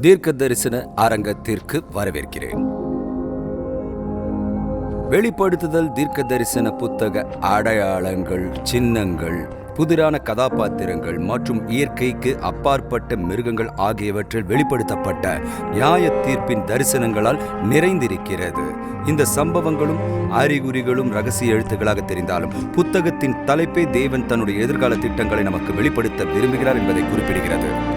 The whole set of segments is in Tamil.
தீர்க்க தரிசன அரங்கத்திற்கு வரவேற்கிறேன். வெளிப்படுத்துதல் தீர்க்க தரிசன புத்தக அடையாளங்கள் சின்னங்கள் புதிரான கதாபாத்திரங்கள் மற்றும் இயற்கைக்கு அப்பாற்பட்ட மிருகங்கள் ஆகியவற்றில் வெளிப்படுத்தப்பட்ட நியாய தீர்ப்பின் தரிசனங்களால் நிறைந்திருக்கிறது. இந்த சம்பவங்களும் அறிகுறிகளும் ரகசிய எழுத்துக்களாக தெரிந்தாலும் புத்தகத்தின் தலைப்பே தேவன் தன்னுடைய எதிர்கால திட்டங்களை நமக்கு வெளிப்படுத்த விரும்புகிறார் என்பதை குறிப்பிடுகிறது.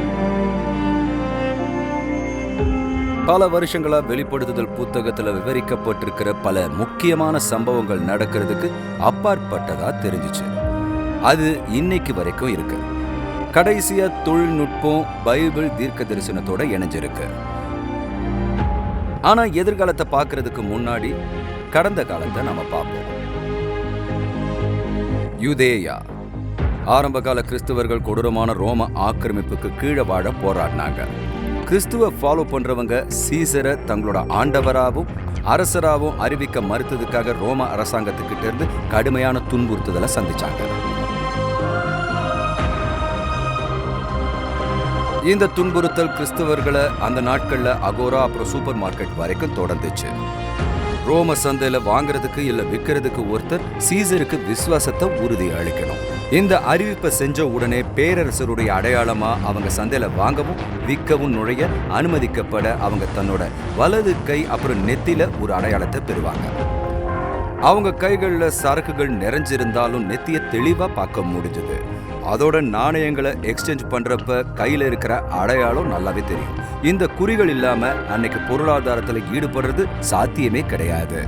பல வருஷங்களா வெளிப்படுத்துதல் புத்தகத்துல விவரிக்கப்பட்டிருக்கிற பல முக்கியமான சம்பவங்கள் நடக்கிறதுக்கு அப்பாற்பட்டதா தெரிஞ்சுச்சு. அது இன்னைக்கு வரைக்கும் இருக்கு. கடைசியா தொழில்நுட்பம் பைபிள் தீர்க்க தரிசனத்தோட இணைஞ்சிருக்கு. ஆனா எதிர்காலத்தை பார்க்கறதுக்கு முன்னாடி கடந்த காலத்தை நாம பார்ப்போம். யுதேயா ஆரம்பகால கிறிஸ்தவர்கள் கொடூரமான ரோம ஆக்கிரமிப்புக்கு கீழே வாழ போராடினாங்க. கிறிஸ்துவ ஃபாலோ பண்றவங்க சீசரை தங்களோட ஆண்டவராகவும் அரசராகவும் அறிவிக்க மறுத்ததுக்காக ரோம அரசாங்கத்துக்கிட்ட இருந்து கடுமையான துன்புறுத்துதலை சந்திச்சாங்க. இந்த துன்புறுத்தல் கிறிஸ்தவர்களை அந்த நாட்கள்ல அகோரா அப்புறம் சூப்பர் மார்க்கெட் வரைக்கும் தொடர்ந்துச்சு. ரோம சந்தையில வாங்குறதுக்கு இல்ல விற்கிறதுக்கு ஒருத்தர் சீசருக்கு விசுவாசத்தை உறுதி அளிக்கணும். இந்த அறிவிப்பை செஞ்ச உடனே பேரரசருடைய அடையாளமா அவங்க சந்தையில வாங்கவும் விற்கவும் நுழைய அனுமதிக்கப்பட அவங்க தன்னோட வலது கை அப்புறம் நெத்தில ஒரு அடையாளத்தை பெறுவாங்க. அவங்க கைகளில் சரக்குகள் நிறைஞ்சிருந்தாலும் நெத்திய தெளிவா பார்க்க முடிஞ்சது. அதோட நாணயங்களை எக்ஸ்சேஞ்ச் பண்றப்ப கையில் இருக்கிற அடையாளம் நல்லாவே தெரியும். இந்த குறிகள் இல்லாமல் அன்னைக்கு பொருளாதாரத்தில் ஈடுபடுறது சாத்தியமே கிடையாது.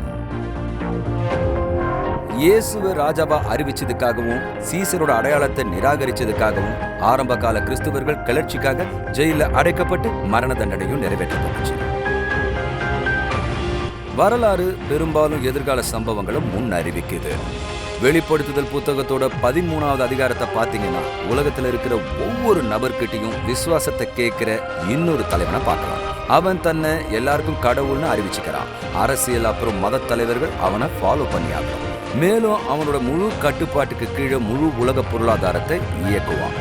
இயேசுவ ராஜாவா அறிவிச்சதுக்காகவும் சீசரோட அடையாளத்தை நிராகரிச்சதுக்காகவும் ஆரம்ப கால கிறிஸ்துவர்கள் கிளர்ச்சிக்காக ஜெயில அடைக்கப்பட்டு மரண தண்டனையும் நிறைவேற்றப்பட்டுச்சு. வரலாறு பெரும்பாலும் எதிர்கால சம்பவங்களை முன் அறிவிக்குது வெளிப்படுத்துதல் புத்தகத்தோட பதிமூணாவது அதிகாரத்தை பார்த்தீங்கன்னா உலகத்தில் இருக்கிற ஒவ்வொரு நபர்கிட்டையும் விசுவாசத்தை கேட்கிற இன்னொரு தலைவனை பார்க்கலாம். அவன் தன்னை எல்லாருக்கும் கடவுள்னு அறிவிச்சுக்கிறான். அரசியல் அப்புறம் மத தலைவர்கள் அவனை ஃபாலோ பண்ணியாகணும். மேலும் அவனோட முழு கட்டுப்பாட்டுக்கு கீழே முழு உலக பொருளாதாரத்தை இயக்குவான்.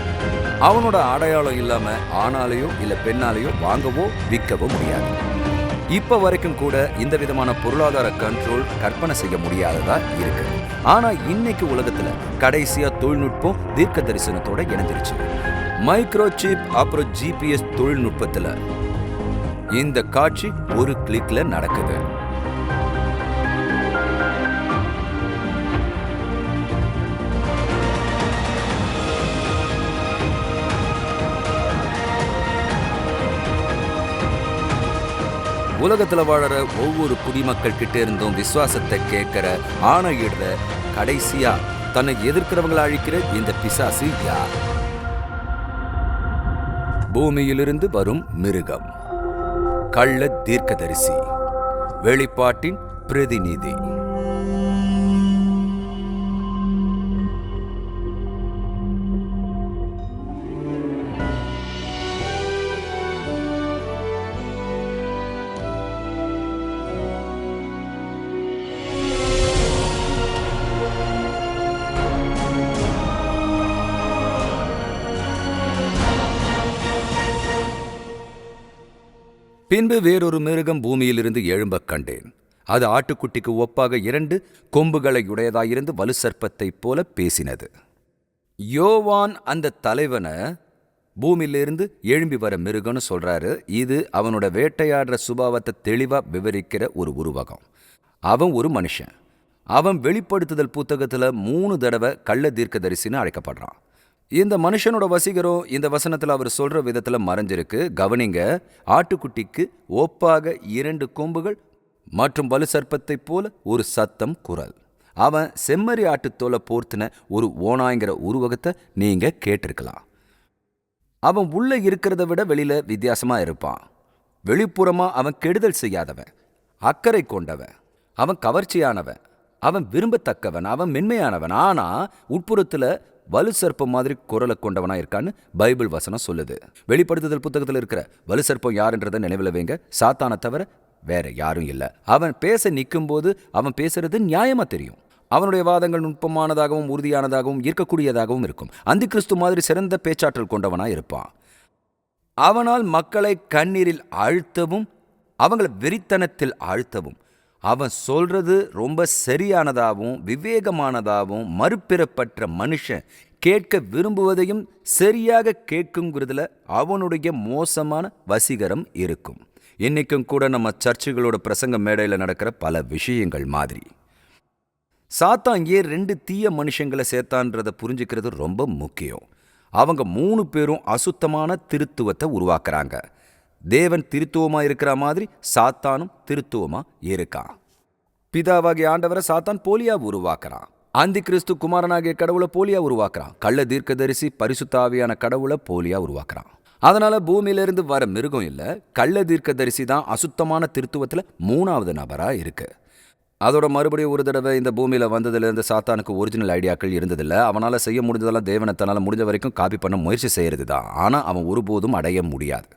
அவனோட அடையாளம் இல்லாம ஆணாலேயோ இல்ல பெண்ணாலேயோ வாங்கவோ விற்கவோ முடியாது. இப்ப வரைக்கும் கூட இந்த விதமான பொருளாதார கண்ட்ரோல் கற்பனை செய்ய முடியாததா இருக்கு. ஆனா இன்னைக்கு உலகத்துல கடைசியா தொழில்நுட்பம் தீர்க்க தரிசனத்தோட இணைஞ்சிருச்சு மைக்ரோ சிப் அப்புறம் ஜிபிஎஸ் தொழில்நுட்பத்துல இந்த காட்சி ஒரு கிளிக்ல நடக்குது. உலகத்துல வாழற ஒவ்வொரு குடிமக்கள் கிட்ட இருந்தும் விசுவாசத்தை கேட்கிற ஆணையிடுற கடைசியா தன்னை எதிர்க்கிறவங்களை அழிக்கிற இந்த பிசாசு யார்? பூமியிலிருந்து வரும் மிருகம். கள்ள தீர்க்கதரிசி. வெளிப்பாட்டின் பிரதிநிதி. பின்பு வேறொரு மிருகம் பூமியிலிருந்து எழும்பக் கண்டேன். அது ஆட்டுக்குட்டிக்கு ஒப்பாக இரண்டு கொம்புகளை உடையதாயிருந்து வலு சர்ப்பத்தைப் போல பேசினது. யோவான் அந்த தலைவனை பூமியிலிருந்து எழும்பி வர மிருகம்னு சொல்றாரு. இது அவனோட வேட்டையாடுற சுபாவத்தை தெளிவாக விவரிக்கிற ஒரு உருவகம். அவன் ஒரு மனுஷன். அவன் வெளிப்படுத்துதல் புத்தகத்துல மூணு தடவை கள்ள தீர்க்கதரிசின்னு அழைக்கப்படுறான். இந்த மனுஷனோட வசீகரம் இந்த வசனத்துல அவர் சொல்ற விதத்துல மறைஞ்சிருக்கு. கவனிங்க ஆட்டுக்குட்டிக்கு ஒப்பாக இரண்டு கொம்புகள் மற்றும் வலு சர்ப்பத்தைப் போல ஒரு சத்தம் குரல். அவன் செம்மறி ஆட்டுத்தோலை போர்த்தின ஒரு ஓனாய்ங்கிற உருவகத்தை நீங்க கேட்டிருக்கலாம். அவன் உள்ள இருக்கிறத விட வெளியில வித்தியாசமா இருப்பான். வெளிப்புறமா அவன் கெடுதல் செய்யாதவன். அக்கறை கொண்டவன். அவன் கவர்ச்சியானவன். அவன் விரும்பத்தக்கவன். அவன் மென்மையானவன். ஆனா உட்புறத்துல வலு சர்ப்பம் மாதிரி குரலை கொண்டவனா இருக்கான்னு பைபிள் வசனம் சொல்லுது. வெளிப்படுத்துதல் புத்தகத்தில் இருக்கிற வலு சர்ப்பம் யாருன்றதை நினைவில் வைங்க. சாத்தானை தவிர வேற யாரும் இல்ல. அவன் பேச நிற்கும்போது அவன் பேசுறது நியாயமா தெரியும். அவனுடைய வாதங்கள் நுட்பமானதாகவும் உறுதியானதாகவும் ஈர்க்கக்கூடியதாகவும் இருக்கும். அந்தி கிறிஸ்து மாதிரி சிறந்த பேச்சாற்றல் கொண்டவனா இருப்பான். அவனால் மக்களை கண்ணீரில் ஆழ்த்தவும் அவங்கள வெறித்தனத்தில் ஆழ்த்தவும் அவன் சொல்கிறது ரொம்ப சரியானதாகவும் விவேகமானதாகவும் மறுபிறப்பற்ற மனுஷன் கேட்க விரும்புவதையும் சரியாக கேட்குங்கிறதுல அவனுடைய மோசமான வசீகரம் இருக்கும். இன்றைக்கும் கூட நம்ம சர்ச்சுகளோட பிரசங்க மேடையில் நடக்கிற பல விஷயங்கள் மாதிரி. சாத்தான் ஏன் ரெண்டு தீய மனுஷங்களை சேர்த்தான்றதை புரிஞ்சுக்கிறது ரொம்ப முக்கியம். அவங்க மூணு பேரும் அசுத்தமான திருத்துவத்தை உருவாக்குறாங்க. தேவன் திருத்துவமாக இருக்கிற மாதிரி சாத்தானும் திருத்துவமாக இருக்கான் பிதாவாகிய ஆண்டவரை சாத்தான் போலியாக உருவாக்குறான். அந்தி கிறிஸ்து குமாரனாகிய கடவுளை போலியா உருவாக்குறான். கள்ள தீர்க்கதரிசி பரிசுத்தாவியான கடவுளை போலியா உருவாக்குறான். அதனால பூமியிலிருந்து வர மிருகம் இல்லை கள்ள தீர்க்கதரிசி தான் அசுத்தமான திருத்துவத்தில் மூணாவது நபராக இருக்கு. அதோட மறுபடியும் ஒரு தடவை இந்த பூமியில் வந்ததுலேருந்து சாத்தானுக்கு ஒரிஜினல் ஐடியாக்கள் இருந்ததில்லை. அவனால் செய்ய முடிஞ்சதெல்லாம் தேவனத்தனால் முடிஞ்ச வரைக்கும் காப்பி பண்ண முயற்சி செய்கிறது தான் ஆனால் அவன் ஒருபோதும் அடைய முடியாது.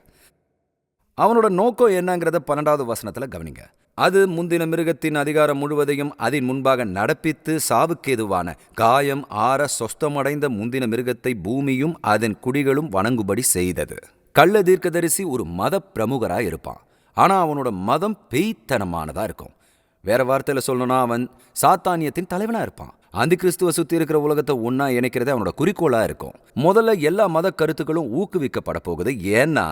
அவனோட நோக்கம் என்னங்கிறத பன்னெண்டாவது வசனத்துல கவனிங்க. அது முந்தின மிருகத்தின் அதிகாரம் முழுவதையும் அதன் முன்பாக நடப்பித்து சாவுக்கேதுவான காயம் ஆற சொஸ்தமடைந்த முந்தின மிருகத்தை பூமியும் அதன் குடிகளும் வணங்குபடி செய்தது. கள்ள தீர்க்கதரிசி ஒரு மத பிரமுகரா இருப்பான். ஆனா அவனோட மதம் பேய்த்தனமானதாக இருக்கும். வேற வார்த்தையில் சொல்லணும்னா அவன் சாத்தானியத்தின் தலைவனா இருப்பான். அந்த கிறிஸ்துவ சுத்தி இருக்கிற உலகத்தை ஒன்னா இணைக்கிறதே அவனோட குறிக்கோளா இருக்கும். முதல்ல எல்லா மத கருத்துக்களும் ஊக்குவிக்கப்பட போகுது. ஏன்னா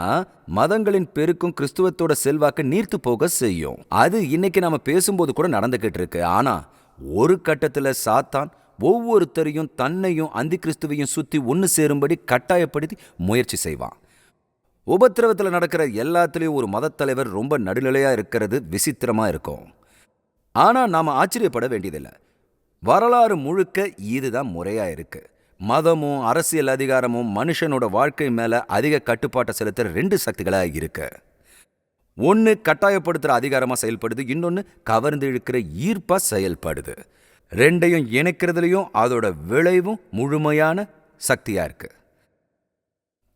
மதங்களின் பெருக்கும் கிறிஸ்துவத்தோட செல்வாக்கு நீர்த்து போக செய்யும். அது இன்னைக்கு நாம பேசும்போது கூட நடந்துகிட்டு இருக்கு. ஆனா ஒரு கட்டத்துல சாத்தான் ஒவ்வொருத்தரையும் தன்னையும் அந்தி கிறிஸ்துவையும் சுத்தி ஒன்று சேரும்படி கட்டாயப்படுத்தி முயற்சி செய்வான். உபத்திரவத்தில் நடக்கிற எல்லாத்துலேயும் ஒரு மதத்தலைவர் ரொம்ப நடுநிலையாக இருக்கிறது விசித்திரமாக இருக்கும். ஆனால் நாம் ஆச்சரியப்பட வேண்டியதில்லை. வரலாறு முழுக்க இதுதான் முறையாக இருக்குது மதமும் அரசியல் அதிகாரமும் மனுஷனோட வாழ்க்கை மேலே அதிக கட்டுப்பாட்டை செலுத்துகிற ரெண்டு சக்திகளாக இருக்கு. ஒன்று கட்டாயப்படுத்துகிற அதிகாரமாக செயல்படுது இன்னொன்று கவர்ந்து இழுக்கிற ஈர்ப்பாக செயல்படுது. ரெண்டையும் இணைக்கிறதுலையும் அதோட விளைவும் முழுமையான சக்தியாக இருக்குது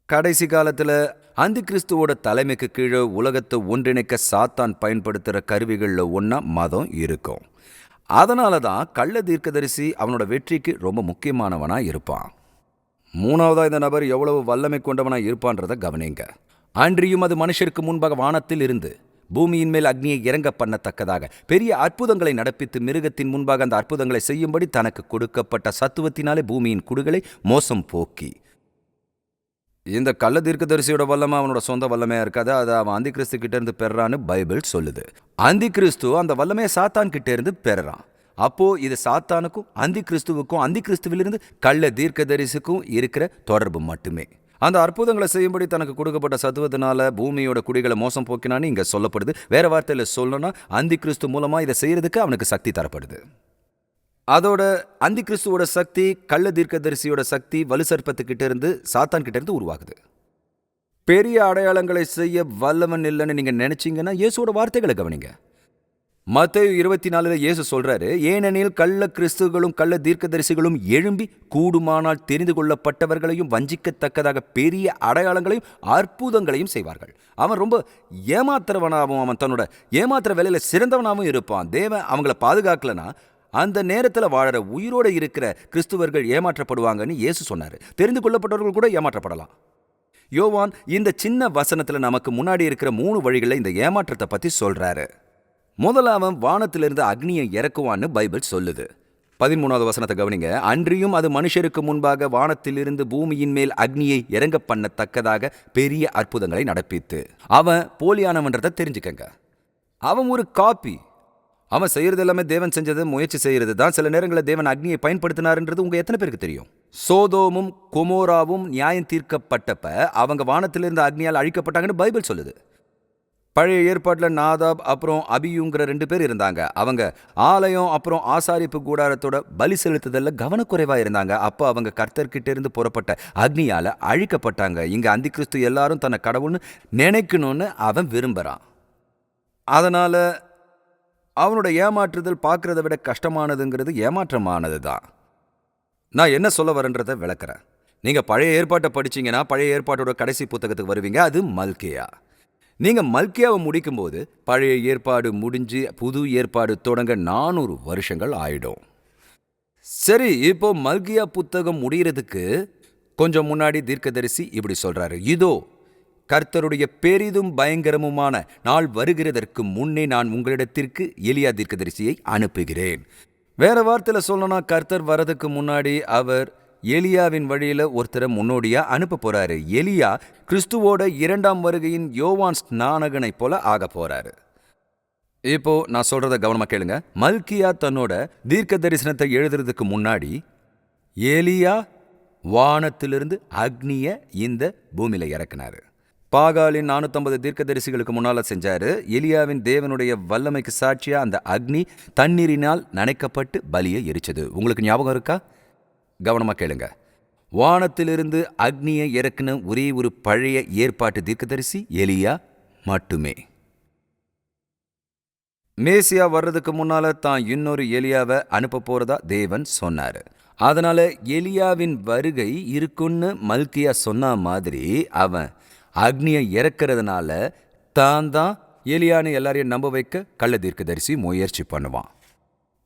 கடைசி காலத்தில் அந்தி கிறிஸ்துவோட தலைமைக்கு கீழே உலகத்தை ஒன்றிணைக்க சாத்தான் பயன்படுத்துகிற கருவிகளில் ஒன்றா மதம் இருக்கும். அதனால தான் கள்ள தீர்க்கதரிசி அவனோட வெற்றிக்கு ரொம்ப முக்கியமானவனாக இருப்பான். மூணாவதாக இந்த நபர் எவ்வளவு வல்லமை கொண்டவனா இருப்பான்றத கவனிங்க. அன்றியும் அது மனுஷருக்கு முன்பாக வானத்தில் இருந்து பூமியின் மேல் அக்னியை இறங்க பண்ணத்தக்கதாக பெரிய அற்புதங்களை நடப்பித்து மிருகத்தின் முன்பாக அந்த அற்புதங்களை செய்யும்படி தனக்கு கொடுக்கப்பட்ட சத்துவத்தினாலே பூமியின் குடுகளை மோசம் போக்கி இந்த கள்ள தீர்க்கதரிசியோட வல்லமை அவனோட சொந்த வல்லமையா இருக்காது. அதை அவன் அந்தி கிறிஸ்து இருந்து பெறான்னு பைபிள் சொல்லுது. அந்தி கிறிஸ்து அந்த வல்லமையை சாத்தான் கிட்டேருந்து பெறான். இது சாத்தானுக்கும் அந்தி கிறிஸ்துவுக்கும் அந்தி கிறிஸ்துவிலிருந்து கள்ள தீர்க்கதரிசிக்கும் இருக்கிற தொடர்பு மட்டுமே. அந்த அற்புதங்களை செய்யும்படி தனக்கு கொடுக்கப்பட்ட சத்துவத்தினால பூமியோட குடிகளை மோசம் போக்கினான்னு இங்கே சொல்லப்படுது. வேற வார்த்தையில் சொல்லணும்னா அந்தி கிறிஸ்து மூலமாக இதை செய்யறதுக்கு அவனுக்கு சக்தி தரப்படுது. அதோட அந்தி கிறிஸ்துவோட சக்தி கள்ள தீர்க்கதரிசியோட சக்தி வலுசற்பத்துக்கிட்ட இருந்து சாத்தான் கிட்ட இருந்து உருவாகுது. பெரிய அடையாளங்களை செய்ய வல்லவன் இல்லைன்னு நீங்க நினைச்சீங்கன்னா இயேசுவோட வார்த்தைகளை கவனிங்க. மத்த இருபத்தி நாலுல இயேசு சொல்றாரு ஏனெனில் கள்ள கிறிஸ்துகளும் கள்ள தீர்க்கதரிசிகளும் எழும்பி கூடுமானால் தெரிந்து கொள்ளப்பட்டவர்களையும் வஞ்சிக்கத்தக்கதாக பெரிய அடையாளங்களையும் அற்புதங்களையும் செய்வார்கள். அவன் ரொம்ப ஏமாத்துறவனாகவும் அவன் தன்னோட ஏமாத்துற வேலையில சிறந்தவனாகவும் இருப்பான். தேவன் அவங்கள பாதுகாக்கலனா அந்த நேரத்தில் வாழற உயிரோட இருக்கிற கிறிஸ்துவர்கள் ஏமாற்றப்படுவாங்கன்னு இயேசு சொன்னார். தெரிந்து கொள்ளப்பட்டவர்கள் கூட ஏமாற்றப்படலாம். யோவான் இந்த சின்ன வசனத்துல நமக்கு முன்னாடி இருக்கிற மூணு வழிகளில் இந்த ஏமாற்றத்தை பத்தி சொல்றாரு. முதல்ல அவன் வானத்திலிருந்து அக்னியை இறக்குவான்னு பைபிள் சொல்லுது. பதிமூணாவது வசனத்தை கவனிங்க. அன்றியும் அது மனுஷருக்கு முன்பாக வானத்திலிருந்து பூமியின் மேல் அக்னியை இறங்க பண்ணத்தக்கதாக பெரிய அற்புதங்களை நடப்பித்து அவன் போலியானவன்றதை தெரிஞ்சுக்கங்க. அவன் ஒரு காப்பி அவன் செய்யறது எல்லாமே தேவன் செஞ்சது முயற்சி செய்யறது தான். சில நேரங்களில் தேவன் அக்னியை பயன்படுத்தினார்ன்றது உங்க எத்தனை பேருக்கு தெரியும்? சோதோமும் குமோராவும் நியாயம் தீர்க்கப்பட்டப்ப அவங்க வானத்திலிருந்து அக்னியால் அழிக்கப்பட்டாங்கன்னு பைபிள் சொல்லுது. பழைய ஏற்பாட்டில் நாதாப் அப்புறம் அபியுங்கிற ரெண்டு பேர் இருந்தாங்க. அவங்க ஆலயம் அப்புறம் ஆசாரிப்பு கூடாரத்தோட பலி செலுத்துதல்ல கவனக்குறைவாக இருந்தாங்க. அப்போ அவங்க கர்த்தர்கிட்ட இருந்து புறப்பட்ட அக்னியால் அழிக்கப்பட்டாங்க. இங்கே அந்தி கிறிஸ்து எல்லாரும் தன்னை கடவுள்னு நினைக்கணும்னு அவன் விரும்புகிறான் அதனால் அவனோட ஏமாற்றுதல் பார்க்குறத விட கஷ்டமானதுங்கிறது ஏமாற்றமானது தான் நான் என்ன சொல்ல வரேன்றதை விளக்குறேன். நீங்கள் பழைய ஏற்பாட்டை படிச்சீங்கன்னா பழைய ஏற்பாட்டோட கடைசி புத்தகத்துக்கு வருவீங்க அது மல்கியா. நீங்கள் மல்கியாவை முடிக்கும்போது பழைய ஏற்பாடு முடிஞ்சு புது ஏற்பாடு தொடங்க நானூறு வருஷங்கள் ஆயிடும். சரி இப்போ மல்கியா புத்தகம் முடிகிறதுக்கு கொஞ்சம் முன்னாடி தீர்க்கதரிசி இப்படி சொல்கிறாரு இதோ கர்த்தருடைய பெரிதும் பயங்கரமுமான நாள் வருகிறதற்கு முன்னே நான் உங்களிடத்திற்கு எலியா தீர்க்கதரிசியை அனுப்புகிறேன். வேற வார்த்தையில் சொல்லணும்னா கர்த்தர் வரதுக்கு முன்னாடி அவர் எலியாவின் வழியில ஒருத்தரை முன்னோடியா அனுப்ப போறாரு. எலியா கிறிஸ்துவோட இரண்டாம் வருகையின் யோவான் ஸ்நானகனை போல ஆக போறாரு. இப்போ நான் சொல்கிறத கவனமா கேளுங்க. மல்கியா தன்னோட தீர்க்க தரிசனத்தை எழுதுறதுக்கு முன்னாடி ஏலியா வானத்திலிருந்து அக்னியை இந்த பூமியில இறக்குனாரு. பாகாலின் நானூற்றம்பது தீர்க்கதரிசிகளுக்கு முன்னால் செஞ்சார். எலியாவின் தேவனுடைய வல்லமைக்கு சாட்சியாக அந்த அக்னி தண்ணீரினால் நனைக்கப்பட்டு பலியை எரிச்சது. உங்களுக்கு ஞாபகம் இருக்கா? கவனமாக கேளுங்க. வானத்திலிருந்து அக்னியை இறக்குன ஒரே ஒரு பழைய ஏற்பாட்டு தீர்க்கதரிசி எலியா மட்டுமே. மேசியா வர்றதுக்கு முன்னால தான் இன்னொரு எலியாவை அனுப்ப போகிறதா தேவன் சொன்னார். அதனால் எலியாவின் வருகை இருக்குன்னு மல்கியா சொன்ன மாதிரி அவன் அக்னியை இறக்கிறதுனால தான் தான் எலியான்னு எல்லாரையும் நம்ப வைக்க கள்ள தீர்க்கதரிசி முயற்சி பண்ணுவான்.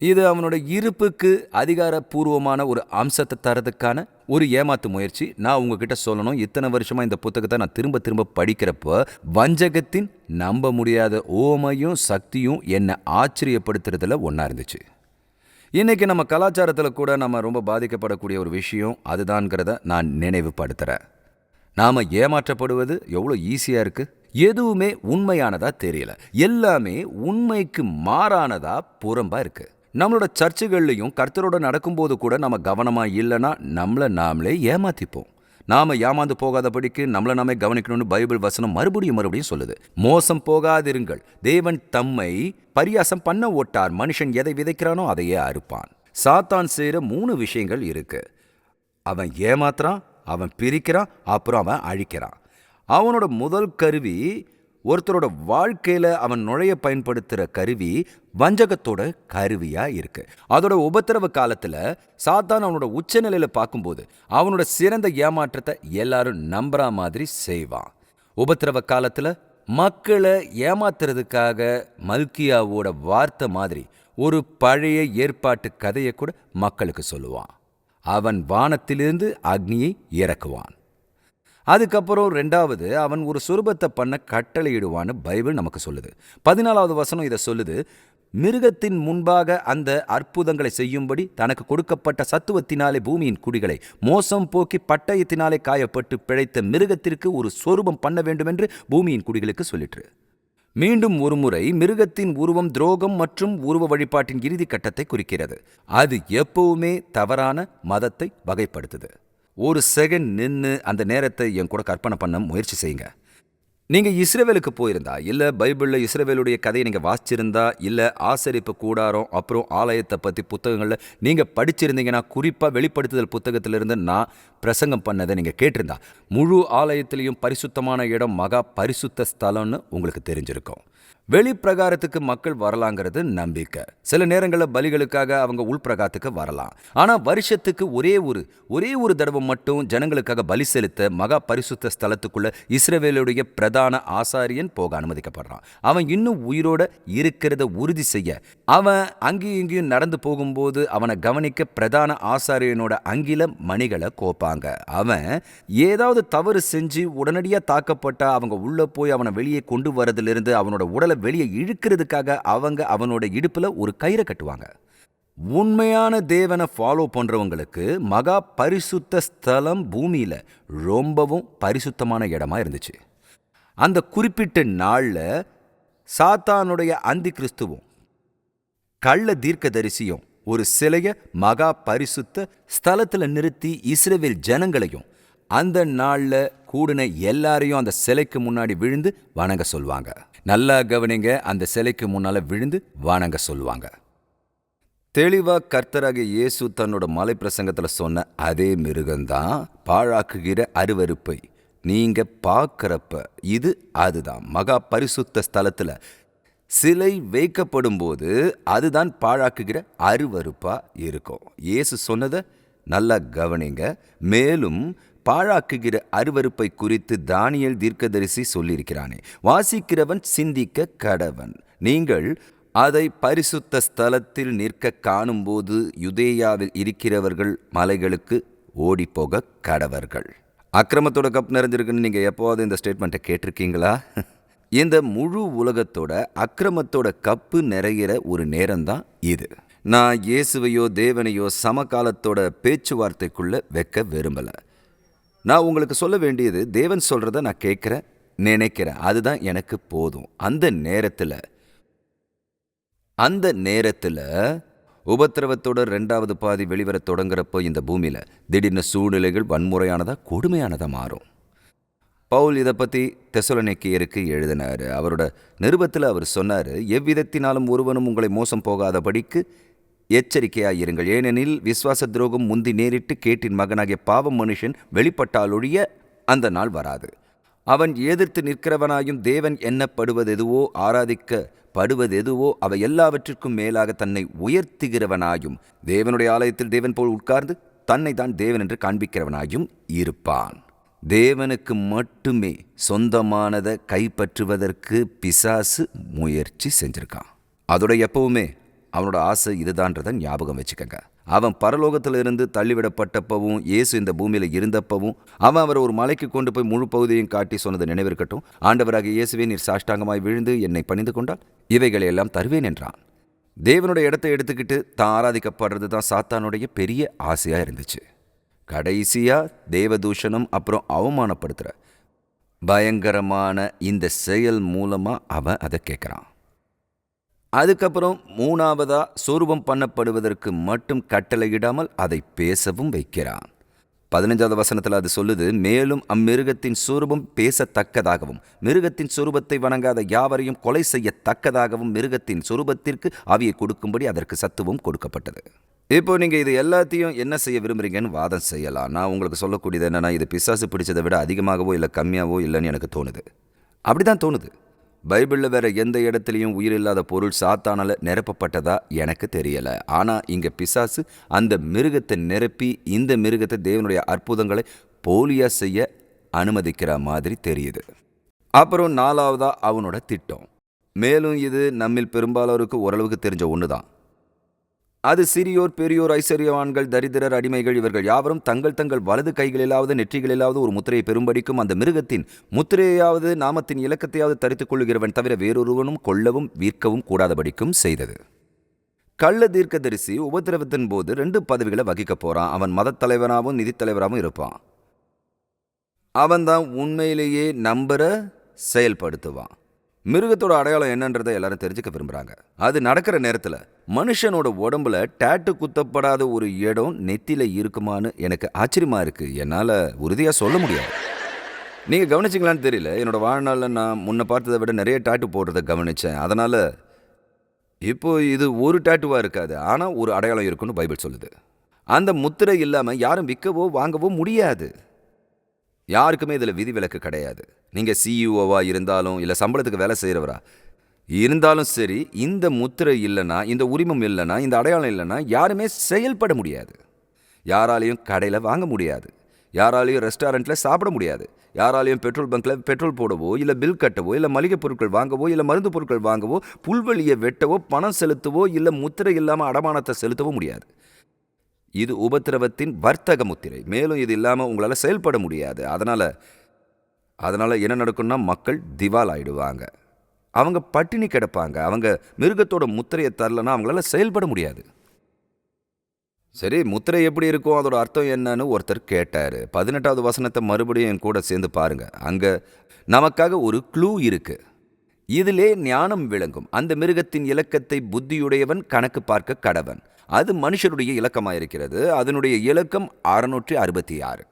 இது அவனோட இருப்புக்கு அதிகாரப்பூர்வமான ஒரு அம்சத்தை தரதுக்கான ஒரு ஏமாத்து முயற்சி. நான் உங்ககிட்ட சொல்லணும் இத்தனை வருஷமாக இந்த புத்தகத்தை நான் திரும்ப திரும்ப படிக்கிறப்போ வஞ்சகத்தின் நம்ப முடியாத ஓமையும் சக்தியும் என்னை ஆச்சரியப்படுத்துறதுல ஒன்றா இருந்துச்சு. இன்றைக்கி நம்ம கலாச்சாரத்தில் கூட நம்ம ரொம்ப பாதிக்கப்படக்கூடிய ஒரு விஷயம் அதுதான்ங்கிறத நான் நினைவுபடுத்துகிறேன் நாம் ஏமாற்றப்படுவது எவ்வளோ ஈஸியாக இருக்கு? எதுவுமே உண்மையானதா தெரியல. எல்லாமே உண்மைக்கு மாறானதா புறம்பா இருக்கு. நம்மளோட சர்ச்சுகள்லையும் கர்த்தரோட நடக்கும்போது கூட நம்ம கவனமா இல்லைன்னா நம்மளை நாமளே ஏமாத்திப்போம். நாம ஏமாந்து போகாதபடிக்கு நம்மளை நாமே கவனிக்கணும்னு பைபிள் வசனம் மறுபடியும் மறுபடியும் சொல்லுது. மோசம் போகாதிருங்கள். தேவன் தம்மை பரியாசம் பண்ண ஓட்டார் மனுஷன் எதை விதைக்கிறானோ அதையே அறுப்பான். சாத்தான் செய்கிற மூணு விஷயங்கள் இருக்கு. அவன் ஏமாத்துறான் அவன் பிரிக்கிறான் அப்புறம் அவன் அழிக்கிறான். அவனோட முதல் கருவி ஒருத்தரோட வாழ்க்கையில் அவன் நுழைய பயன்படுத்துகிற கருவி வஞ்சகத்தோட கருவியாக இருக்கு. அதோட உபத்திரவ காலத்தில் சாத்தான் அவனோட உச்சநிலையில் பார்க்கும்போது அவனோட சிறந்த ஏமாற்றத்தை எல்லாரும் நம்புற மாதிரி செய்வான். உபத்திரவ காலத்தில் மக்களை ஏமாத்துறதுக்காக மல்கியாவோட வார்த்தை மாதிரி ஒரு பழைய ஏற்பாட்டு கதையை கூட மக்களுக்கு சொல்லுவான். அவன் வானத்திலிருந்து அக்னியை இறக்குவான். அதுக்கப்புறம் ரெண்டாவது அவன் ஒரு சுரூபத்தை பண்ண கட்டளையிடுவான்னு பைபிள் நமக்கு சொல்லுது. பதினாலாவது வசனம் இதை சொல்லுது மிருகத்தின் முன்பாக அந்த அற்புதங்களை செய்யும்படி தனக்கு கொடுக்கப்பட்ட சத்துவத்தினாலே பூமியின் குடிகளை மோசம் போக்கி பட்டயத்தினாலே காயப்பட்டு பிழைத்த மிருகத்திற்கு ஒரு சொரூபம் பண்ண வேண்டுமென்று பூமியின் குடிகளுக்கு சொல்லிற்று. மீண்டும் ஒருமுறை மிருகத்தின் உருவம் துரோகம் மற்றும் உருவ வழிபாட்டின் இறுதி கட்டத்தை குறிக்கிறது. அது எப்பவுமே தவறான மதத்தை வகைப்படுத்துது. ஒரு செகண்ட் நின்று அந்த நேரத்தை என் கூட கற்பனை பண்ண முயற்சி செய்யுங்க. நீங்கள் இஸ்ரேவேலுக்கு போயிருந்தா இல்லை பைபிளில் இஸ்ரேவேலுடைய கதையை நீங்கள் வாசிச்சிருந்தா இல்லை ஆசரிப்பு கூடாரம் அப்புறம் ஆலயத்தை பற்றி புத்தகங்களில் நீங்கள் படிச்சிருந்தீங்கன்னா குறிப்பாக வெளிப்படுத்துதல் புத்தகத்திலிருந்து நான் பிரசங்கம் பண்ணதை நீங்கள் கேட்டிருந்தா முழு ஆலயத்திலையும் பரிசுத்தமான இடம் மகா பரிசுத்த ஸ்தலம்னு உங்களுக்கு தெரிஞ்சிருக்கும். வெளிப்பிரகாரத்துக்கு மக்கள் வரலாங்கிறது நம்பிக்கை. சில நேரங்களில் பலிகளுக்காக அவங்க உள்பிரகாரத்துக்கு வரலாம். ஆனால் வருஷத்துக்கு ஒரே ஒரு ஒரே ஒரு தடவை மட்டும் ஜனங்களுக்காக பலி செலுத்த மகா பரிசுத்த ஸ்தலத்துக்குள்ள இஸ்ரேவேலுடைய பிரதான ஆசாரியன் போக அனுமதிக்கப்படுறான். அவன் இன்னும் உயிரோட இருக்கிறத உறுதி செய்ய அவன் அங்கேயும் இங்கேயும் நடந்து போகும்போது அவனை கவனிக்க பிரதான ஆசாரியனோட அங்கில மணிகளை கோப்பாங்க. அவன் ஏதாவது தவறு செஞ்சு உடனடியாக தாக்கப்பட்ட அவங்க உள்ள போய் அவனை வெளியே கொண்டு வரதுலேருந்து அவனோட உடல் வெளியே இழுக்கிறதுக்காக அவங்க அவனோட இடுப்புல ஒரு கயிறை கட்டுவாங்க. உண்மையான தேவனை ஃபாலோ பண்றவங்களுக்கு மகா பரிசுத்த ஸ்தலம் பூமியில ரொம்பவும் பரிசுத்தமான இடமா இருந்துச்சு. அந்த குறிப்பிட்ட நாள்ல சாத்தானுடைய அந்தி கிறிஸ்துவும் கள்ள தீர்க்கதரிசியும் ஒரு சிலைய மகா பரிசுத்த ஸ்தலத்துல நிறுத்தி இஸ்ரேவேல் ஜனங்களையும் அந்த நாள்ல கூடின எல்லாரையும் அந்த சிலைக்கு முன்னாடி விழுந்து வணங்க சொல்வாங்க. நல்லா கவனிங்க அந்த சிலைக்கு முன்னால் விழுந்து வணங்க சொல்லுவாங்க. தெளிவாக கர்த்தராக இயேசு தன்னோட மலை பிரசங்கத்தில் சொன்ன அதே மிருகம்தான் பாழாக்குகிற அருவருப்பை. நீங்கள் பார்க்குறப்ப இது அதுதான் மகா பரிசுத்த ஸ்தலத்தில். சிலை வைக்கப்படும் போது அதுதான் பாழாக்குகிற அருவறுப்பாக இருக்கும். இயேசு சொன்னதை நல்லா கவனிங்க. மேலும் பாழாக்குகிற அருவறுப்பை குறித்து தானியல் தீர்க்கதரிசி சொல்லியிருக்கிறானே. வாசிக்கிறவன் சிந்திக்க கடவன். நீங்கள் அதை பரிசுத்த ஸ்தலத்தில் நிற்க காணும்போது யுதேயாவில் இருக்கிறவர்கள் மலைகளுக்கு ஓடிப்போக கடவர்கள். அக்கிரமத்தோட கப் நிறைஞ்சிருக்குன்னு நீங்கள் எப்போவாவது இந்த ஸ்டேட்மெண்ட்டை கேட்டிருக்கீங்களா? இந்த முழு உலகத்தோட அக்கிரமத்தோட கப்பு நிறையிற ஒரு நேரம்தான் இது. நான் இயேசுவையோ தேவனையோ சமகாலத்தோட பேச்சுவார்த்தைக்குள்ள வைக்க விரும்பலை. நான் உங்களுக்கு சொல்ல வேண்டியது தேவன் சொல்கிறத நான் கேட்குறேன் நினைக்கிறேன் அதுதான் எனக்கு போதும். அந்த நேரத்தில் அந்த நேரத்தில் உபத்திரவத்தோட ரெண்டாவது பாதி வெளிவர தொடங்குறப்போ இந்த பூமியில் திடீர்னு சூழ்நிலைகள் வன்முறையானதா கொடுமையானதாக மாறும். பவுல் இதை பற்றி தெசலனைக்கியருக்கு எழுதினார். அவரோட நிருபத்தில் அவர் சொன்னார் எவ்விதத்தினாலும் ஒருவனும் உங்களை மோசம் போகாதபடிக்கு எச்சரிக்கையாயிருங்கள். ஏனெனில் விசுவாச துரோகம் முந்தி நேரிட்டு கேட்டின் மகனாகிய பாவம் மனுஷன் வெளிப்பட்டாலொழிய அந்த நாள் வராது. அவன் எதிர்த்து நிற்கிறவனாயும் தேவன் எண்ணப்படுவதெதுவோ ஆராதிக்கப்படுவதெதுவோ அவை எல்லாவற்றிற்கும் மேலாக தன்னை உயர்த்துகிறவனாயும் தேவனுடைய ஆலயத்தில் தேவன் போல் உட்கார்ந்து தன்னை தான் தேவன் என்று காண்பிக்கிறவனாயும் இருப்பான். தேவனுக்கு மட்டுமே சொந்தமானதை கைப்பற்றுவதற்கு பிசாசு முயற்சி செஞ்சிருக்கான். அதோட எப்பவுமே அவனோட ஆசை இதுதான்றதை ஞாபகம் வச்சுக்கங்க. அவன் பரலோகத்திலிருந்து தள்ளிவிடப்பட்டப்பவும் இயேசு இந்த பூமியில இருந்தப்பவும் அவன் அவரை ஒரு மலைக்கு கொண்டு போய் முழு பகுதியையும் காட்டி சொன்னது நினைவிருக்கட்டும். ஆண்டவராக இயேசுவே நீர் சாஷ்டாங்கமாய் விழுந்து என்னை பணிந்து கொண்டால் இவைகளை எல்லாம் தருவேன் என்றான். தேவனுடைய இடத்தை எடுத்துக்கிட்டு தான் ஆராதிக்கப்படுறது தான் சாத்தானுடைய பெரிய ஆசையா இருந்துச்சு. கடைசியா தேவதூஷணம் அப்புறம் அவமானப்படுத்துற பயங்கரமான இந்த செயல் மூலமா அவன் அதை கேட்குறான் அதுக்கப்புறம் மூணாவதா சொரூபம் பண்ணப்படுவதற்கு மட்டும் கட்டளையிடாமல் அதை பேசவும் வைக்கிறான். பதினஞ்சாவது வசனத்தில் அது சொல்லுது மேலும் அம்மிருகத்தின் சுரூபம் பேசத்தக்கதாகவும் மிருகத்தின் சுரூபத்தை வணங்காத யாவரையும் கொலை செய்யத்தக்கதாகவும் மிருகத்தின் சுரூபத்திற்கு அவியை கொடுக்கும்படி அதற்கு சத்துவம் கொடுக்கப்பட்டது. இப்போ நீங்க இது எல்லாத்தையும் என்ன செய்ய விரும்புறீங்கன்னு வாதம் செய்யலாம். நான் உங்களுக்கு சொல்லக்கூடியது என்னன்னா இது பிசாசு பிடிச்சதை விட அதிகமாகவோ இல்லை கம்மியாகவோ இல்லைன்னு எனக்கு தோணுது. அப்படிதான் தோணுது. பைபிளில் வேற எந்த இடத்துலையும் உயிரில்லாத பொருள் சாத்தானால நிரப்பப்பட்டதா எனக்கு தெரியல. ஆனால் இங்கே பிசாசு அந்த மிருகத்தை நிரப்பி இந்த மிருகத்தை தேவனுடைய அற்புதங்களை போலியா செய்ய அனுமதிக்கிற மாதிரி தெரியுது. அப்புறம் நாலாவதா அவனோட திட்டம். மேலும் இது நம்மில் பெரும்பாலோருக்கு ஓரளவுக்கு தெரிஞ்ச ஒன்று தான் அது சிறியோர் பெரியோர் ஐஸ்வர்யவான்கள் தரித்திரர் அடிமைகள் இவர்கள் யாவரும் தங்கள் தங்கள் வலது கைகளிலாவது நெற்றிகளிலாவது ஒரு முத்திரையை பெரும்படிக்கும் அந்த மிருகத்தின் முத்திரையாவது நாமத்தின் இலக்கத்தையாவது தரித்துக் கொள்ளுகிறவன் தவிர வேறொருவனும் கொல்லவும் விற்கவும் கூடாதபடிக்கும் செய்தது. கள்ள தீர்க்கதரிசி உபத்திரவத்தின் போது ரெண்டு பதவிகளை வகிக்க போறான். அவன் மதத் தலைவனாகவும் நிதித்தலைவராகவும் இருப்பான். அவன்தான் உண்மையிலேயே நம்புற செயல்படுத்துவான். மிருகத்தோட அடையாளம் என்னன்றதை எல்லாரும் தெரிஞ்சுக்க விரும்புறாங்க. அது நடக்கிற நேரத்தில் மனுஷனோட உடம்புல டேட்டு குத்தப்படாத ஒரு இடம் நெத்தியில் இருக்குமான்னு எனக்கு ஆச்சரியமாக இருக்குது என்னால் உறுதியாக சொல்ல முடியாது. நீங்கள் கவனிச்சிங்களான்னு தெரியல. என்னோட வாழ்நாளில் நான் முன்ன பார்த்ததை விட நிறைய டாட்டு போடுறதை கவனித்தேன் அதனால் இப்போ இது ஒரு டாட்டுவாக இருக்காது. ஆனால் ஒரு அடையாளம் இருக்குன்னு பைபிள் சொல்லுது. அந்த முத்திரை இல்லாமல் யாரும் விற்கவோ வாங்கவோ முடியாது. யாருக்குமே இதில் விதிவிலக்கு கிடையாது. நீங்கள் சிஇஓவாக இருந்தாலும் இல்லை சம்பளத்துக்கு வேலை செய்கிறவரா இருந்தாலும் சரி இந்த முத்திரை இல்லைன்னா இந்த உரிமம் இல்லைன்னா இந்த அடையாளம் இல்லைன்னா யாருமே செயல்பட முடியாது. யாராலையும் கடையில் வாங்க முடியாது. யாராலையும் ரெஸ்டாரண்ட்டில் சாப்பிட முடியாது. யாராலையும் பெட்ரோல் பங்க்கில் பெட்ரோல் போடவோ இல்லை பில் கட்டவோ இல்லை மளிகை பொருட்கள் வாங்கவோ இல்லை மருந்து பொருட்கள் வாங்கவோ புல்வெளியை வெட்டவோ பணம் செலுத்தவோ இல்லை முத்திரை இல்லாமல் அடமானத்தை செலுத்தவோ முடியாது. இது உபத்திரவத்தின் வர்த்தக முத்திரை. மேலும் இது இல்லாமல் உங்களால் செயல்பட முடியாது. அதனால் அதனால் என்ன நடக்கும்னா மக்கள் திவால் ஆயிடுவாங்க அவங்க பட்டினி கிடப்பாங்க. அவங்க மிருகத்தோட முத்திரையை தரலன்னா அவங்களால செயல்பட முடியாது. சரி முத்திரை எப்படி இருக்கும்? அதோட அர்த்தம் என்னன்னு ஒருத்தர் கேட்டார். பதினெட்டாவது வசனத்தை மறுபடியும் என் கூட சேர்ந்து பாருங்க. அங்கே நமக்காக ஒரு க்ளூ இருக்குது இதிலே ஞானம் விளங்கும். அந்த மிருகத்தின் இலக்கத்தை புத்தியுடையவன் கணக்கு பார்க்க கடவன். அது மனுஷருடைய இலக்கமாயிருக்கிறது. அதனுடைய இலக்கம் அறுநூற்றி அறுபத்தி ஆறு.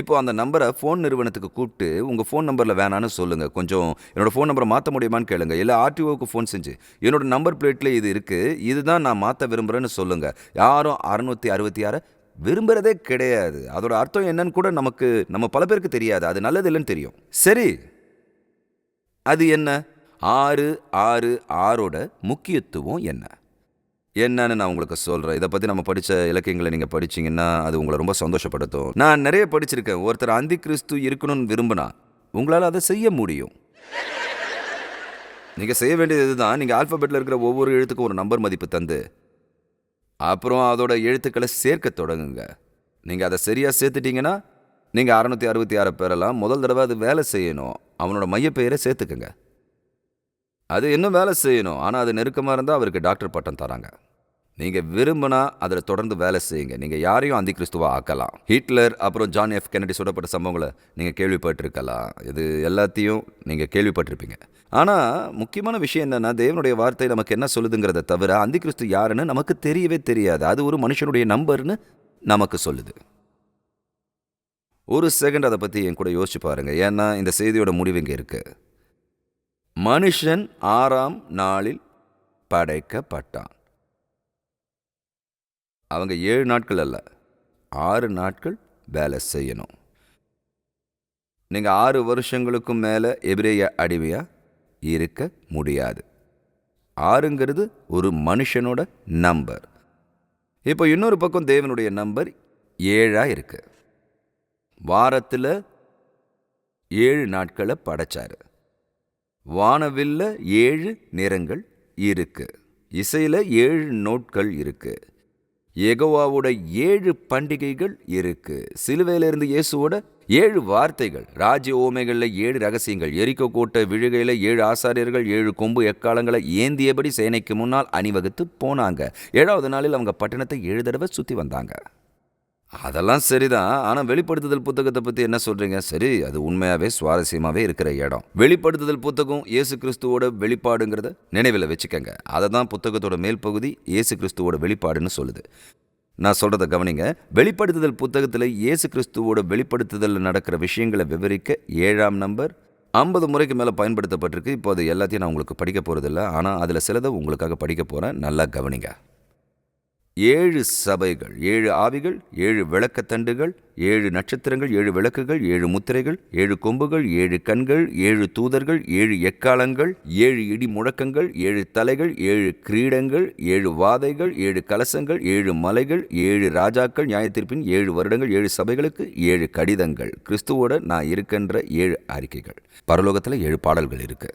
இப்போ அந்த நம்பரை ஃபோன் நிறுவனத்துக்கு கூப்பிட்டு உங்கள் ஃபோன் நம்பரில் வேணான்னு சொல்லுங்கள் கொஞ்சம் என்னோடய ஃபோன் நம்பரை மாற்ற முடியுமான்னு கேளுங்க. இல்லை ஆர்டிஓக்கு ஃபோன் செஞ்சு. என்னோடய நம்பர் பிளேட்டில் இது இருக்குது இதுதான் நான் மாற்ற விரும்புகிறேன்னு சொல்லுங்கள் யாரும் அறுநூற்றி அறுபத்தி ஆறை விரும்புகிறதே கிடையாது. அதோட அர்த்தம் என்னன்னு கூட நமக்கு நம்ம பல பேருக்கு தெரியாது. அது நல்லது இல்லைன்னு தெரியும். சரி. அது என்ன? ஆறு ஆறு ஆறோட முக்கியத்துவம் என்ன? என்னன்னு நான் உங்களுக்கு சொல்கிறேன் இதை பற்றி நம்ம படித்த இலக்கியங்களை நீங்கள் படிச்சிங்கன்னா அது உங்களை ரொம்ப சந்தோஷப்படுத்தும். நான் நிறைய படிச்சிருக்கேன். ஒருத்தர் அந்தி கிறிஸ்து இருக்கணும்னு விரும்பினா உங்களால் அதை செய்ய முடியும். நீங்கள் செய்ய வேண்டியது இதுதான். நீங்கள் ஆல்ஃபபெட்டில் இருக்கிற ஒவ்வொரு எழுத்துக்கும் ஒரு நம்பர் மதிப்பு தந்து அப்புறம் அதோட எழுத்துக்களை சேர்க்க தொடங்குங்க. நீங்கள் அதை சரியாக சேர்த்துட்டீங்கன்னா நீங்கள் அறநூற்றி அறுபத்தி ஆறு பேரெல்லாம் முதல் தடவை அது வேலை செய்யணும். அவனோட மையப்பெயரை சேர்த்துக்குங்க. அது இன்னும் வேலை செய்யணும். ஆனால் அது நெருக்கமாக இருந்தால் அவருக்கு டாக்டர் பட்டம் தராங்க. நீங்கள் விரும்பினா அதில் தொடர்ந்து வேலை செய்யுங்க. நீங்கள் யாரையும் அந்தி கிறிஸ்துவா ஆக்கலாம். ஹிட்லர் அப்புறம் ஜான் எஃப் கென்னடி சுடப்பட்ட சம்பவங்களை நீங்கள் கேள்விப்பட்டிருக்கலாம். இது எல்லாத்தையும் நீங்கள் கேள்விப்பட்டிருப்பீங்க. ஆனால் முக்கியமான விஷயம் என்னென்னா தேவனுடைய வார்த்தை நமக்கு என்ன சொல்லுதுங்கிறத தவிர அந்தி கிறிஸ்து யாருன்னு நமக்கு தெரியவே தெரியாது. அது ஒரு மனுஷனுடைய நம்பர்னு நமக்கு சொல்லுது. ஒரு செகண்ட் அதை பற்றி என் கூட யோசிச்சு பாருங்கள் ஏன்னா இந்த செய்தியோட முடிவு இங்கே இருக்குது மனுஷன் ஆறாம் நாளில் படைக்கப்பட்டான். அவங்க ஏழு நாட்கள் அல்ல ஆறு நாட்கள் வேலை செய்யணும். நீங்கள் ஆறு வருஷங்களுக்கும் மேலே எபிரேய அடிமையாக இருக்க முடியாது. ஆறுங்கிறது ஒரு மனுஷனோட நம்பர். இப்போ இன்னொரு பக்கம் தேவனுடைய நம்பர் ஏழா இருக்கு. வாரத்தில் ஏழு நாட்களை படைச்சாரு. வானவில்ல ஏழு நிறங்கள் இருக்கு. இசையில் ஏழு நோட்கள் இருக்கு. எகோவாவோட ஏழு பண்டிகைகள் இருக்கு. சிலுவையிலிருந்து இயேசுவோட ஏழு வார்த்தைகள். ராஜ்ய ஓமைகளில் ஏழு ரகசியங்கள். எரிக்கோ கோட்டை விழுகையில் ஏழு ஆசாரியர்கள் ஏழு கொம்பு எக்காலங்களை ஏந்தியபடி சேனைக்கு முன்னால் அணிவகுத்து போனாங்க. ஏழாவது நாளில் அவங்க பட்டணத்தை ஏழு தடவை சுற்றி வந்தாங்க. அதெல்லாம் சரிதான். ஆனால் வெளிப்படுத்துதல் புத்தகத்தை பற்றி என்ன சொல்கிறீங்க சரி அது உண்மையாகவே சுவாரஸ்யமாகவே இருக்கிற இடம். வெளிப்படுத்துதல் புத்தகம் இயேசு கிறிஸ்துவோட வெளிப்பாடுங்கிறத நினைவில் வச்சுக்கோங்க. அதை தான் புத்தகத்தோட மேல் பகுதி இயேசு கிறிஸ்துவோட வெளிப்பாடுன்னு சொல்லுது. நான் சொல்கிறத கவனிங்க. வெளிப்படுத்துதல் புத்தகத்தில் இயேசு கிறிஸ்துவோட வெளிப்படுத்துதலில் நடக்கிற விஷயங்களை விவரிக்க ஏழாம் நம்பர் ஐம்பது முறைக்கு மேலே பயன்படுத்தப்பட்டிருக்கு. இப்போ அது எல்லாத்தையும் நான் உங்களுக்கு படிக்க போகிறதில்ல ஆனால் அதில் சிலதை உங்களுக்காக படிக்க போகிறேன் நல்லா கவனிங்க. ஏழு சபைகள் ஏழு ஆவிகள் ஏழு விளக்கத்தண்டுகள் ஏழு நட்சத்திரங்கள் ஏழு விளக்குகள் ஏழு முத்திரைகள் ஏழு கொம்புகள் ஏழு கண்கள் ஏழு தூதர்கள் ஏழு எக்காலங்கள் ஏழு இடி முழக்கங்கள் ஏழு தலைகள் ஏழு கிரீடங்கள் ஏழு வாதைகள் ஏழு கலசங்கள் ஏழு மலைகள் ஏழு ராஜாக்கள் நியாயத்திற்பின் ஏழு வருடங்கள் ஏழு சபைகளுக்கு ஏழு கடிதங்கள். கிறிஸ்துவோட நான் இருக்கின்ற ஏழு அறிக்கைகள். பரலோகத்தில் ஏழு பாடல்கள் இருக்கு.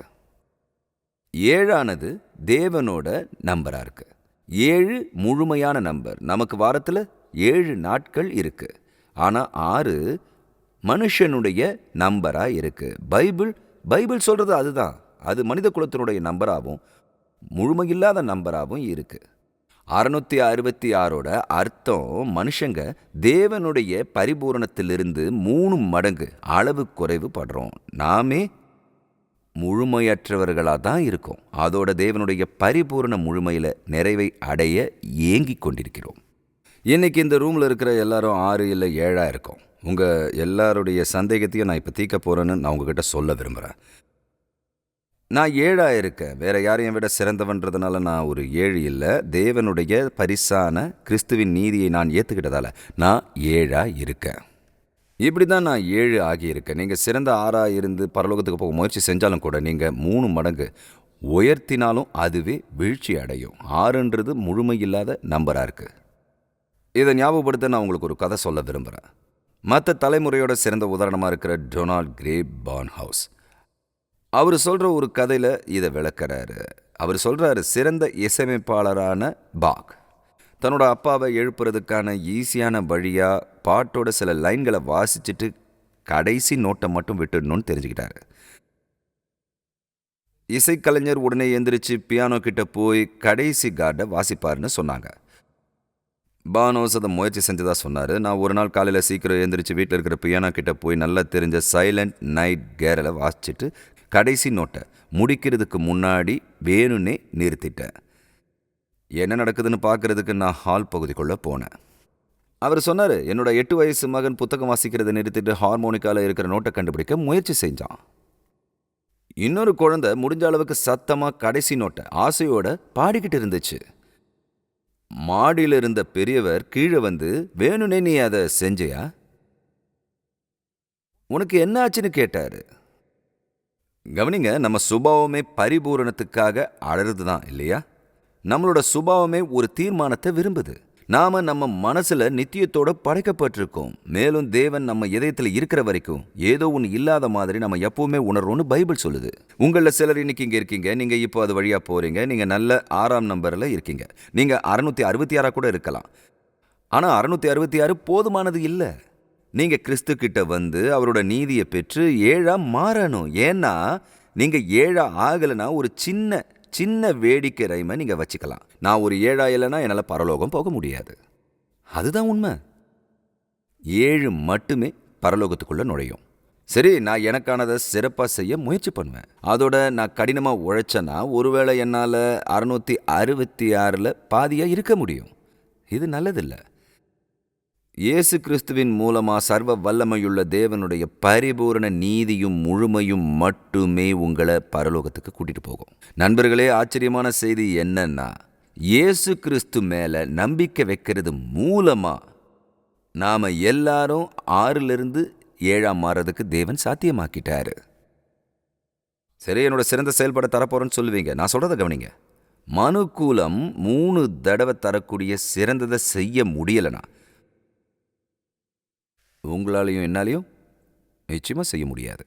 ஏழானது தேவனோட நம்பரா இருக்கு. ஏழு முழுமையான நம்பர் நமக்கு வாரத்தில் ஏழு நாட்கள் இருக்கு. ஆனால் ஆறு மனுஷனுடைய நம்பராக இருக்கு. பைபிள் பைபிள் சொல்கிறது அதுதான். அது மனித குலத்தினுடைய நம்பராகவும் முழுமையில்லாத நம்பராகவும் இருக்கு. அறுநூத்தி அறுபத்தி ஆறோட அர்த்தம் மனுஷங்க தேவனுடைய பரிபூரணத்திலிருந்து மூணு மடங்கு அளவு குறைவு படுறோம் நாமே முழுமையற்றவர்களாக தான் இருக்கும். அதோட தேவனுடைய பரிபூர்ண முழுமையில் நிறைவை அடைய ஏங்கி கொண்டிருக்கிறோம். இன்னைக்கு இந்த ரூமில் இருக்கிற எல்லாரும் ஆறு இல்லை ஏழாக இருக்கும். உங்கள் எல்லாருடைய சந்தேகத்தையும் நான் இப்போ தீர்க்க போகிறேன்னு நான் உங்ககிட்ட சொல்ல விரும்புகிறேன் நான் ஏழாக இருக்கேன். வேறு யாரையும் விட சிறந்தவன்றதுனால நான் ஒரு ஏழு இல்லை. தேவனுடைய பரிசான கிறிஸ்துவின் நீதியை நான் ஏற்றுக்கிட்டதால நான் ஏழாக இருக்கேன். இப்படி தான் நான் ஏழு ஆகியிருக்கேன். நீங்கள் சிறந்த ஆறாக இருந்து பரலோகத்துக்கு போக முயற்சி செஞ்சாலும் கூட நீங்கள் மூணு மடங்கு உயர்த்தினாலும் அதுவே வீழ்ச்சி அடையும். ஆறுன்றது முழுமையில்லாத நம்பராக இருக்குது இதை ஞாபகப்படுத்த நான் உங்களுக்கு ஒரு கதை சொல்ல விரும்புகிறேன் மற்ற தலைமுறையோட சிறந்த உதாரணமாக இருக்கிற டொனால்ட் கிரே பான் ஹவுஸ் அவர் சொல்கிற ஒரு கதையில் இதை விளக்குறாரு. அவர் சொல்கிறாரு சிறந்த இசையமைப்பாளரான பாக். தன்னோட அப்பாவை எழுப்புறதுக்கான ஈஸியான வழியாக பாட்டோட சில லைன்களை வாசிச்சுட்டு கடைசி நோட்டை மட்டும் விட்டுடணும்னு தெரிஞ்சுக்கிட்டாரு. இசைக்கலைஞர் உடனே எந்திரிச்சு பியானோ கிட்ட போய் கடைசி கார்டை வாசிப்பாருன்னு சொன்னாங்க. பானோஸ் அதை முயற்சி செஞ்சதாக சொன்னார். நான் ஒரு நாள் காலையில் சீக்கிரம் எழுந்திரிச்சு வீட்டில் இருக்கிற பியானோ கிட்ட போய் நல்லா தெரிஞ்ச சைலண்ட் நைட் கேரலை வாசிச்சுட்டு கடைசி நோட்டை முடிக்கிறதுக்கு முன்னாடி வேணும்னே நிறுத்திட்டேன். என்ன நடக்குதுன்னு பார்க்கறதுக்கு நான் ஹால் பகுதிக்குள்ளே போனேன். அவர் சொன்னார் என்னோட எட்டு வயசு மகன் புத்தகம் வாசிக்கிறதை நிறுத்திட்டு ஹார்மோனிக்காவில் இருக்கிற நோட்டை கண்டுபிடிக்க முயற்சி செஞ்சான். இன்னொரு குழந்தை முடிஞ்ச அளவுக்கு சத்தமாக கடைசி நோட்டை ஆசையோட பாடிக்கிட்டு இருந்துச்சு. மாடியில் இருந்த பெரியவர் கீழே வந்து வேணும்னே நீ அதை செஞ்சியா? உனக்கு என்ன ஆச்சுன்னு கேட்டாரு. கவனிங்க நம்ம சுபாவமே பரிபூரணத்துக்காக அழறது தான் இல்லையா? நம்மளோட சுபாவமே ஒரு தீர்மானத்தை விரும்புது. நாம நம்ம மனசுல நித்தியத்தோட படைக்கப்பட்டிருக்கோம். மேலும் தேவன் நம்ம இதயத்துல இருக்கிற வரைக்கும் ஏதோ ஒன்று இல்லாத மாதிரி நம்ம எப்பவுமே உணர்றோம்னு பைபிள் சொல்லுது. உங்களில் சிலர் இன்னைக்கு இங்கே இருக்கீங்க. நீங்க இப்போ அது வழியா போறீங்க. நீங்க நல்ல ஆறாம் நம்பர்ல இருக்கீங்க. நீங்க அறுநூத்தி அறுபத்தி ஆறா கூட இருக்கலாம். ஆனால் அறுநூத்தி அறுபத்தி ஆறு போதுமானது இல்லை. நீங்க கிறிஸ்து கிட்ட வந்து அவரோட நீதியை பெற்று ஏழா மாறணும். ஏன்னா நீங்க ஏழா ஆகலைன்னா ஒரு சின்ன சின்ன வேடிக்கை ரைமை நீங்க வச்சுக்கலாம். நான் ஒரு ஏழா இல்லைன்னா என்னால் பரலோகம் போக முடியாது. அதுதான் உண்மை. ஏழு மட்டுமே பரலோகத்துக்குள்ள நுழையும். சரி நான் எனக்கானதை சிறப்பாக செய்ய முயற்சி பண்ணுவேன். அதோட நான் கடினமாக உழைச்சேன்னா ஒருவேளை என்னால் அறுநூற்றி அறுபத்தி ஆறில் பாதியாக இருக்க முடியும். இது நல்லதில்லை. இயேசு கிறிஸ்துவின் மூலமா சர்வ வல்லமையுள்ள தேவனுடைய பரிபூரண நீதியும் முழுமையும் மட்டுமே உங்களை பரலோகத்துக்கு கூட்டிட்டு போகும். நண்பர்களே ஆச்சரியமான செய்தி என்னன்னா இயேசு கிறிஸ்து மேல நம்பிக்கை வைக்கிறது மூலமா நாம எல்லாரும் ஆறிலிருந்து ஏழாம் மாறதுக்கு தேவன் சாத்தியமாக்கிட்டாரு. சரி என்னோட சிறந்த செயல்பட தரப்போறேன்னு சொல்லுவீங்க. நான் சொல்கிறத கவனிங்க. மனுக்கூலம் மூணு தடவை தரக்கூடிய சிறந்ததை செய்ய முடியலனா உங்களாலையும் என்னாலையும் நிச்சயமாக செய்ய முடியாது.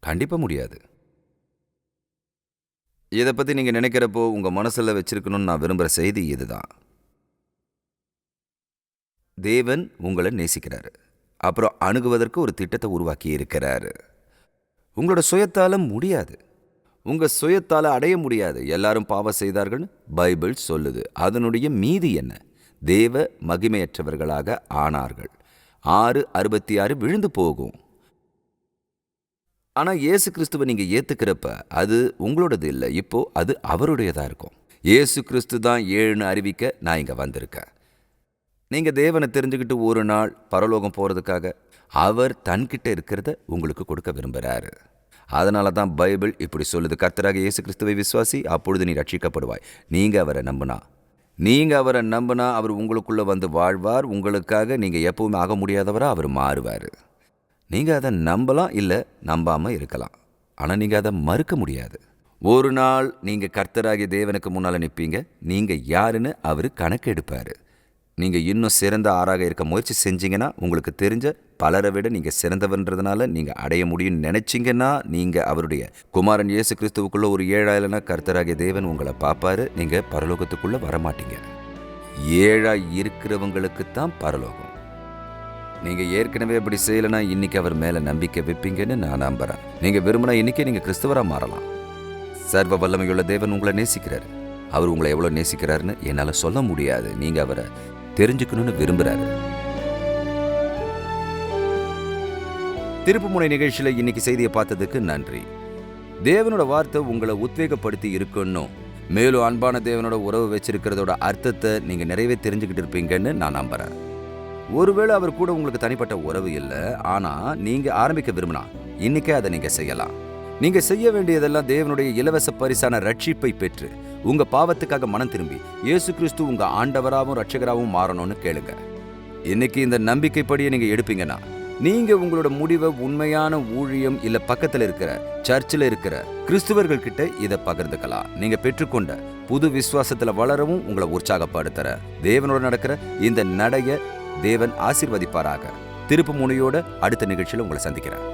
கண்டிப்பாக முடியாது. இதை பற்றி நீங்கள் நினைக்கிறப்போ உங்கள் மனசில் வச்சிருக்கணும்னு நான் விரும்புகிற செய்தி இதுதான். தேவன் உங்களை நேசிக்கிறாரு. அப்புறம் அணுகுவதற்கு ஒரு திட்டத்தை உருவாக்கி இருக்கிறாரு. உங்களோட சுயத்தால் முடியாது. உங்கள் சுயத்தால் அடைய முடியாது. எல்லாரும் பாவம் செய்தார்கள்னு பைபிள் சொல்லுது. அதனுடைய மீதி என்ன? தேவ மகிமையற்றவர்களாக ஆனார்கள். ஆறு அறுபத்தி ஆறு விழுந்து போகும். ஆனா இயேசு கிறிஸ்துவை நீங்க ஏத்துக்கிறப்ப அது உங்களோடது இல்லை. இப்போ அது அவருடையதா இருக்கும். இயேசு கிறிஸ்து தான் ஏழுன்னு அறிவிக்க நான் இங்க வந்திருக்கேன் நீங்க தேவனை தெரிஞ்சுக்கிட்டு ஒரு நாள் பரலோகம் போறதுக்காக அவர் தன்கிட்ட இருக்கிறத உங்களுக்கு கொடுக்க விரும்புகிறாரு அதனால தான் பைபிள் இப்படி சொல்லுது. கர்த்தராக இயேசு கிறிஸ்துவை விசுவாசி அப்பொழுது நீ ரட்சிக்கப்படுவாய். நீங்க அவரை நம்பினா நீங்கள் அவரை நம்பினா அவர் உங்களுக்குள்ளே வந்து வாழ்வார். உங்களுக்காக நீங்கள் எப்பவுமே ஆக முடியாதவராக அவர் மாறுவார். நீங்கள் அதை நம்பலாம் இல்லை நம்பாமல் இருக்கலாம். ஆனால் நீங்கள் அதை மறுக்க முடியாது. ஒரு நாள் நீங்கள் கர்த்தராகிய தேவனுக்கு முன்னால் நிற்பீங்க நீங்கள் யாருன்னு அவர் கணக்கு எடுப்பார் நீங்கள் இன்னும் சிறந்த ஆறாக இருக்க முயற்சி செஞ்சீங்கன்னா உங்களுக்கு தெரிஞ்ச பலரை விட நீங்கள் சிறந்தவன்றதுனால நீங்கள் அடைய முடியும்னு நினச்சிங்கன்னா நீங்கள் அவருடைய குமாரன் இயேசு கிறிஸ்துவுக்குள்ளே ஒரு ஏழாயிலனா கர்த்தராகிய தேவன் உங்களை பார்ப்பாரு. நீங்கள் பரலோகத்துக்குள்ளே வரமாட்டீங்க. ஏழா இருக்கிறவங்களுக்கு தான் பரலோகம். நீங்கள் ஏற்கனவே அப்படி செய்யலைன்னா இன்னைக்கு அவர் மேலே நம்பிக்கை வைப்பீங்கன்னு நான் நம்புகிறேன் நீங்கள் விரும்பினா இன்னைக்கே நீங்கள் கிறிஸ்துவராக மாறலாம். சர்வ வல்லமையுள்ள தேவன் உங்களை நேசிக்கிறார். அவர் உங்களை எவ்வளோ நேசிக்கிறாருன்னு என்னால் சொல்ல முடியாது. நீங்கள் அவரை தெரிஞ்சுக்கணும்னு விரும்புகிறாரு திருப்புமுனை நிகழ்ச்சியில் இன்னைக்கு செய்தியை பார்த்ததுக்கு நன்றி. தேவனோட வார்த்தை உங்களை உத்வேகப்படுத்தி இருக்கணும் மேலும் அன்பான தேவனோட உறவு வச்சிருக்கிறதோட அர்த்தத்தை நீங்கள் நிறையவே தெரிஞ்சுக்கிட்டு இருப்பீங்கன்னு நான் நம்புகிறேன் ஒருவேளை அவர் கூட உங்களுக்கு தனிப்பட்ட உறவு இல்லை ஆனால் நீங்கள் ஆரம்பிக்க விரும்பினா இன்னைக்கே அதை நீங்கள் செய்யலாம். நீங்க செய்ய வேண்டியதெல்லாம் தேவனுடைய இலவச பரிசான ரட்சிப்பை பெற்று உங்க பாவத்துக்காக மனம் திரும்பி இயேசு கிறிஸ்து உங்க ஆண்டவராகவும் ரட்சகராகவும் மாறணும்னு கேளுங்க. இன்னைக்கு இந்த நம்பிக்கைப்படியே நீங்க எடுப்பீங்கன்னா நீங்க உங்களோட முடிவை உண்மையான ஊழியம் இல்ல பக்கத்துல இருக்கிற சர்ச்சில் இருக்கிற கிறிஸ்துவர்கள் கிட்ட இதை பகிர்ந்துக்கலாம். நீங்க பெற்றுக்கொண்ட புது விசுவாசத்துல வளரவும் உங்களை உற்சாகப்படுத்துற தேவனோட நடக்கிற இந்த நடைய தேவன் ஆசீர்வதிப்பாராக. திருப்பு முனையோட அடுத்த நிகழ்ச்சியில் உங்களை சந்திக்கிறேன்.